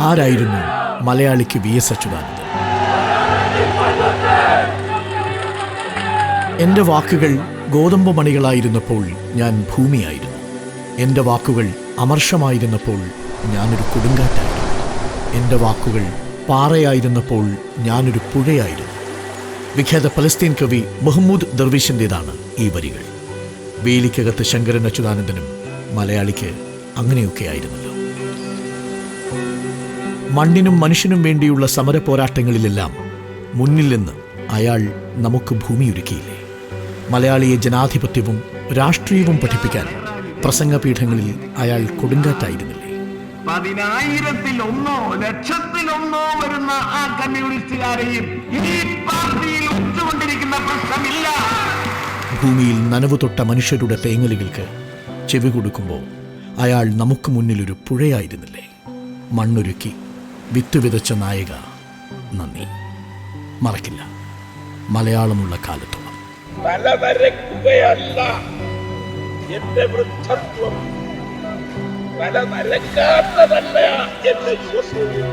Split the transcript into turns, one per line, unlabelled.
ആരായിരുന്നു മലയാളിക്ക് V S Achuthanandan? എന്റെ വാക്കുകൾ ഗോതമ്പ് മണികളായിരുന്നപ്പോൾ ഞാൻ ഭൂമിയായിരുന്നു. എന്റെ വാക്കുകൾ അമർഷമായിരുന്നപ്പോൾ ഞാനൊരു കൊടുങ്കാറ്റായിരുന്നു. എന്റെ വാക്കുകൾ പാറയായിരുന്നപ്പോൾ ഞാനൊരു പുഴയായിരുന്നു. വിഖ്യാത പലസ്തീൻ കവി മുഹമ്മൂദ് ദർവീഷിന്റെതാണ് ഈ വരികൾ. വേലിക്കകത്ത് ശങ്കരൻ അച്യുതാനന്ദനും മലയാളിക്ക് അങ്ങനെയൊക്കെ ആയിരുന്നല്ലോ മണ്ണിനും മനുഷ്യനും വേണ്ടിയുള്ള സമര പോരാട്ടങ്ങളിലെല്ലാം മുന്നിൽ നിന്ന് അയാൾ നമുക്ക് ഭൂമിയൊരുക്കിയില്ലേ? മലയാളിയെ ജനാധിപത്യവും രാഷ്ട്രീയവും പഠിപ്പിക്കാൻ പ്രസംഗപീഠങ്ങളിൽ അയാൾ കൊടുങ്കാറ്റായിരുന്നില്ലേ?
പതിനായിരത്തിൽ ഒന്നോ ലക്ഷത്തിൽ ഒന്നോ വരുന്ന ആ കമ്മ്യൂണിസ്റ്റുകാരെയും ഈ പാർട്ടിയിൽ പ്രശ്നമില്ല.
ഭൂമിയിൽ നനവ് തൊട്ട മനുഷ്യരുടെ തേങ്ങലുകൾക്ക് ചെവി കൊടുക്കുമ്പോൾ അയാൾ നമുക്ക് മുന്നിലൊരു പുഴയായിരുന്നില്ലേ? മണ്ണൊരുക്കി വിത്ത് വിതച്ച നായിക. നന്ദി. മറക്കില്ല. മലയാളമുള്ള കാലത്തോളം
തല നരക്കുകയല്ല എന്റെ വൃദ്ധത്വം തല നരക്കാത്തതല്ല എന്റെ ശ്വസവും